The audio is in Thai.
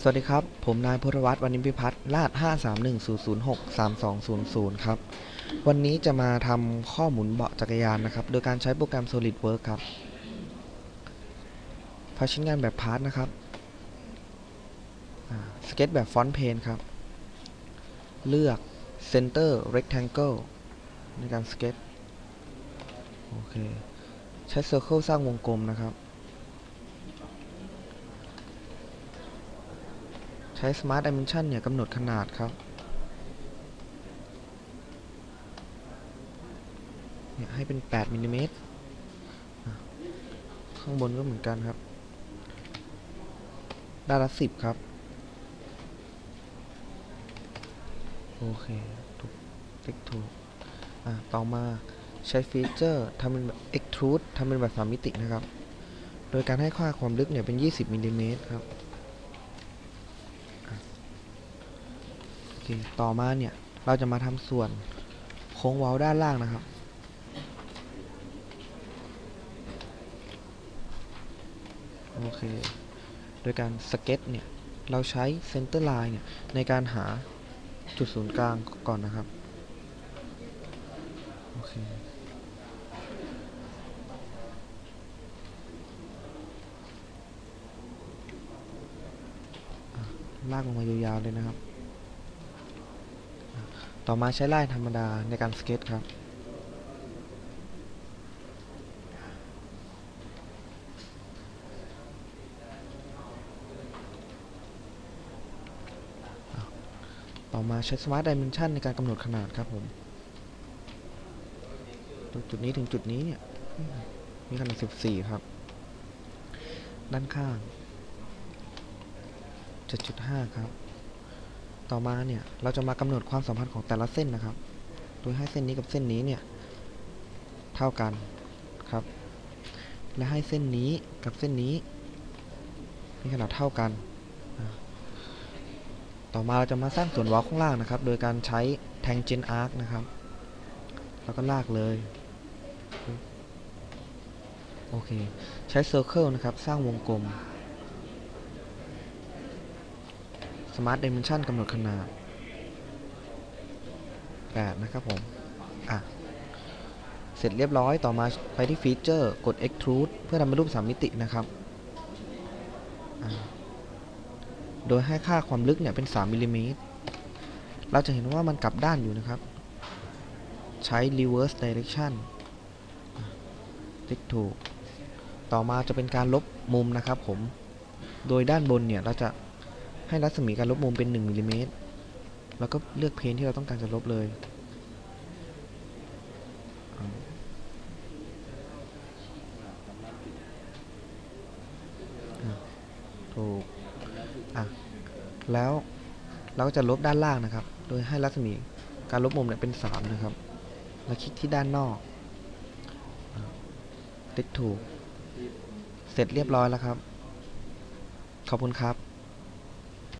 สวัสดีครับ ผมนายพลวัตวรรณิพิพัฒน์ลาด 531-006-3200 ครับ วันนี้จะมาทำข้อหมุนเบาะจักรยานนะครับ โดยการใช้โปรแกรม SolidWorks ครับพาชิ้นงานแบบพาร์ทนะครับ สเก็ตแบบฟอนต์เพนครับ เลือก Center Rectangle ในการสเก็ต โอเค ใช้ Circle สร้างวงกลมนะครับ ใช้ Smart Dimension เนี่ยกำหนดขนาดครับเนี่ยให้เป็น 8มิลลิเมตรข้างบนก็เหมือนกันครับด้านละ10ครับ โอเคถูกติ๊กถูกอะต่อมาใช้ฟีเจอร์ทำเป็นแบบ extrude ทำเป็นแบบสามมิตินะครับ โดยการให้ค่าความลึกเนี่ยเป็น 20มิลลิเมตรครับ โอ เคต่อมาเนี่ย เราจะมาทำส่วนโค้งเว้าด้านล่างนะครับ โอเค โดยการสเก็ตเนี่ย เราใช้เซนเตอร์ไลน์เนี่ย ในการหาจุดศูนย์กลางก่อนนะครับ โอเคลากลงมายาวๆเลยนะครับ ต่อมาใช้ไล่ธรรมดาในการสเก็ตครับ ต่อมาใช้ Smart Dimension ในการกำหนดขนาดครับผมตรงจุดนี้ถึงจุดนี้เนี่ยมมีขนาด 14 ครับ ด้านข้าง 7.5 ครับ ต่อมาเนี่ยเราจะมากำหนดความสัมพันธ์ของแต่ละเส้นนะครับ โดยให้เส้นนี้กับเส้นนี้เนี่ยเท่ากันครับ และให้เส้นนี้กับเส้นนี้มีขนาดเท่ากัน ต่อมาเราจะมาสร้างส่วนว้าข้างล่างนะครับ โดยการใช้ tangent arc นะครับ แล้วก็ลากเลย โอเค ใช้ circle นะครับ สร้างวงกลม Smart Dimension กำหนดขนาด 8 นะครับผม อะ เสร็จเรียบร้อยต่อมาไปที่ฟีเจอร์กด Extrude เพื่อทำเป็นรูปสามมิตินะครับ โดยให้ค่าความลึกเนี่ยเป็น 3มิลลิเมตร เราจะเห็นว่ามันกลับด้านอยู่นะครับ ใช้ reverse direction ติ๊กถูก ต่อมาจะเป็นการลบมุมนะครับผม โดยด้านบนเนี่ยเราจะ ให้รัศมีการลบมุมเป็น1มิลลิเมตรแล้วก็เลือกเพนที่เราต้องการจะลบเลย ถูก อะ แล้วเราก็จะลบด้านล่างนะครับ โดยให้รัศมีการลบมุมเนี่ยเป็น 3 นะครับ แล้วคลิกที่ด้านนอก ติ๊กถูก เสร็จเรียบร้อยแล้วครับ ขอบคุณครับ